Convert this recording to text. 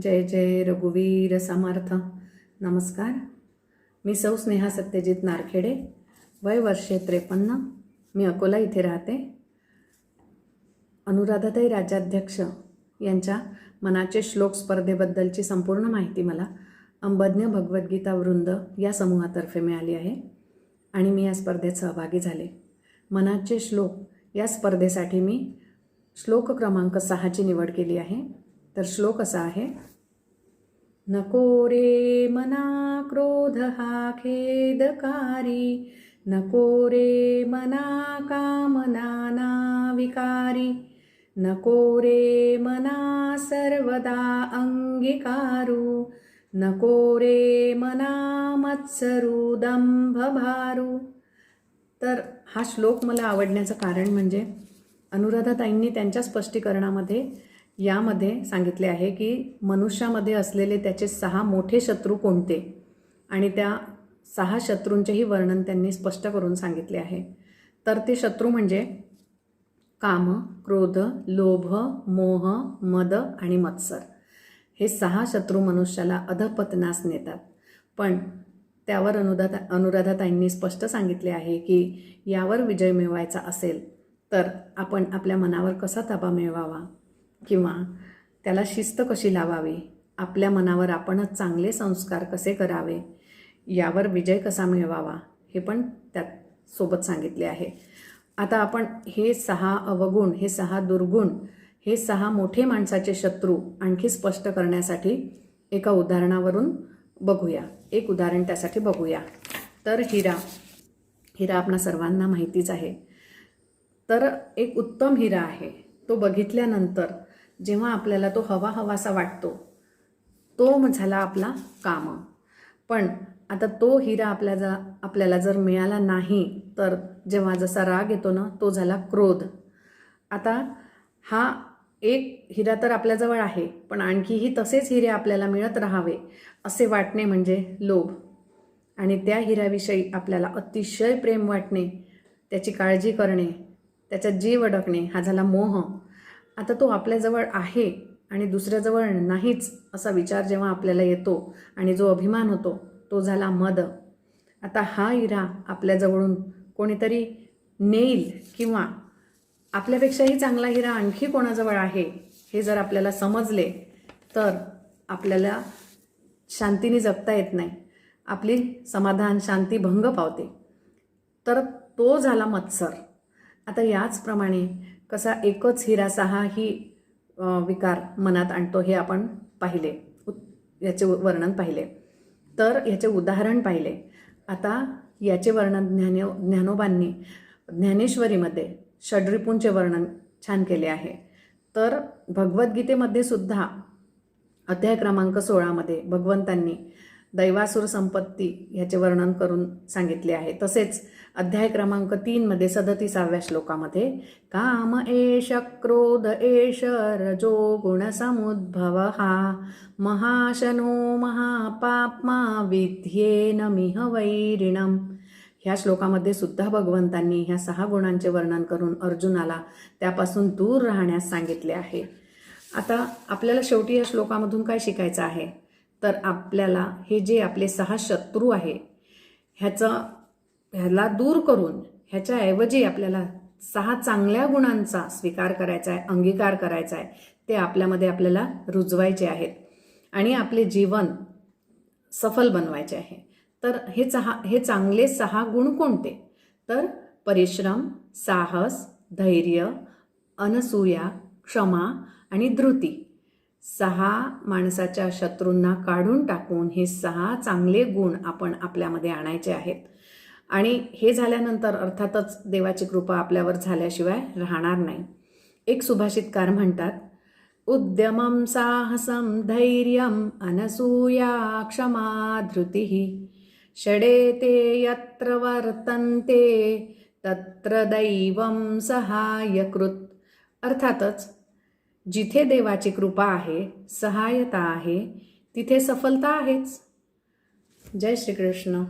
जय जय रघुवीर समर्थ. नमस्कार. मी सौ स्नेहा सत्यजित नारखेडे. वय वर्षे त्रेपन्न. मी अकोला इथे राहते. अनुराधाताई राज्याध्यक्ष यांच्या मनाचे श्लोक स्पर्धेबद्दलची संपूर्ण माहिती मला अंबज्ञ भगवद्गीता वृंद या समूहातर्फे मिळाली आहे आणि मी या स्पर्धेत सहभागी झाले. मनाचे श्लोक या स्पर्धेसाठी मी श्लोक क्रमांक सहाची निवड केली आहे. तर श्लोक असा आहे. नको रे मना क्रोध हा खेदकारी नको रे मना कामना विकारी नको रे मना सर्वदा अंगीकारू नको रे मना मत्सरू दंभ भारू तर हा श्लोक मला आवडण्याचं कारण म्हणजे अनुराधाताईंनी त्यांच्या स्पष्टीकरणामध्ये यामध्ये सांगितले आहे की मनुष्यामध्ये असलेले त्याचे सहा मोठे शत्रू कोणते? आणि त्या सहा शत्रूंचेही वर्णन त्यांनी स्पष्ट करून सांगितले आहे. तर ते शत्रू म्हणजे काम क्रोध लोभ मोह मद आणि मत्सर. हे सहा शत्रू मनुष्याला अधपतनास नेतात. पण त्यावर अनुदाता अनुराधाताईंनी स्पष्ट सांगितले आहे की यावर विजय मिळवायचा असेल तर आपण आपल्या मनावर कसा ताबा मिळवावा? किंवा त्याला शिस्त कशी लावावी? आपल्या मनावर आपणच चांगले संस्कार कसे करावे? यावर विजय कसा मिळवावा? हे पण त्यात सोबत सांगितले आहे. आता आपण हे सहा अवगुण हे सहा दुर्गुण हे सहा मोठे माणसाचे शत्रू आणखी स्पष्ट करण्यासाठी एका उदाहरणावरून बघूया. एक उदाहरण त्यासाठी बघूया. तर हिरा. हिरा आपणा सर्वांना माहितीच आहे. तर एक उत्तम हिरा आहे. तो बघितल्यानंतर जेव्हा आपल्याला तो हवा हवासा वाटतो तो झाला आपला काम. पण आता तो हिरा आपल्या जा आपल्याला जर मिळाला नाही तर जेव्हा जसा राग येतो ना तो झाला क्रोध. आता हा एक हिरा तर आपल्याजवळ आहे पण आणखीही तसेच हिरे आपल्याला मिळत राहावे असे वाटणे म्हणजे लोभ. आणि त्या हिऱ्याविषयी आपल्याला अतिशय प्रेम वाटणे त्याची काळजी करणे त्याच्यात जीव अडकणे हा झाला मोह. आता तो आपल्याजवळ आहे आणि दुसऱ्याजवळ नाहीच असा विचार जेव्हा आपल्याला येतो आणि जो अभिमान होतो तो झाला मद. आता हा हिरा आपल्याजवळून कोणीतरी नेईल किंवा आपल्यापेक्षाही चांगला हिरा आणखी कोणाजवळ आहे हे जर आपल्याला समजले तर आपल्याला शांतीने जगता येत नाही. आपली समाधान शांती भंग पावते. तर तो झाला मत्सर. आता याचप्रमाणे कसा एकच हिरा सहा ही विकार मनात आणतो हे आपण पाहिले. उत- याचे वर्णन पाहिले. तर याचे उदाहरण पाहिले. आता याचे वर्णन ज्ञानो ज्ञानोबांनी ज्ञानेश्वरीमध्ये षड्रिपूंचे वर्णन छान केले आहे. तर भगवद्गीतेमध्ये सुद्धा अध्याय क्रमांक सोळामध्ये भगवंतांनी दैवासुर संपत्ती ह्याचे वर्णन करून सांगितले आहे. तसेच अध्याय क्रमांक तीनमध्ये सदतीसाव्या श्लोकामध्ये काम एष क्रोध एष रजो गुणसमुद्भव हा महाशनो महापाप्मा विध्येन मिह वैरिणम. ह्या श्लोकामध्ये सुद्धा भगवंतांनी ह्या सहा गुणांचे वर्णन करून अर्जुनाला त्यापासून दूर राहण्यास सांगितले आहे. आता आपल्याला शेवटी या श्लोकामधून काय शिकायचं आहे? तर आपल्याला हे जे आपले सहा शत्रू आहे ह्याचं ह्याला दूर करून ह्याच्याऐवजी आपल्याला सहा चांगल्या गुणांचा स्वीकार करायचा आहे अंगीकार करायचा आहे ते आपल्यामध्ये आपल्याला रुजवायचे आहेत आणि आपले जीवन सफल बनवायचे आहे. तर हे सहा हे चांगले सहा गुण कोणते? तर परिश्रम साहस धैर्य अनसूया क्षमा आणि धृती. सहा माणसाच्या शत्रूंना काढून टाकून हे सहा चांगले गुण आपण आपल्यामध्ये आणायचे आहेत. आणि हे झाल्यानंतर अर्थातच देवाची कृपा आपल्यावर झाल्याशिवाय राहणार नाही. एक सुभाषितकार म्हणतात उद्यमं साहसं धैर्यम अनसूया क्षमा धृतिः षडेते यत्र वर्तन्ते तत्र दैवं सहायकृत। अर्थातच जिथे देवाची कृपा आहे सहायता आहे तिथे सफलता आहेच. जय श्रीकृष्ण.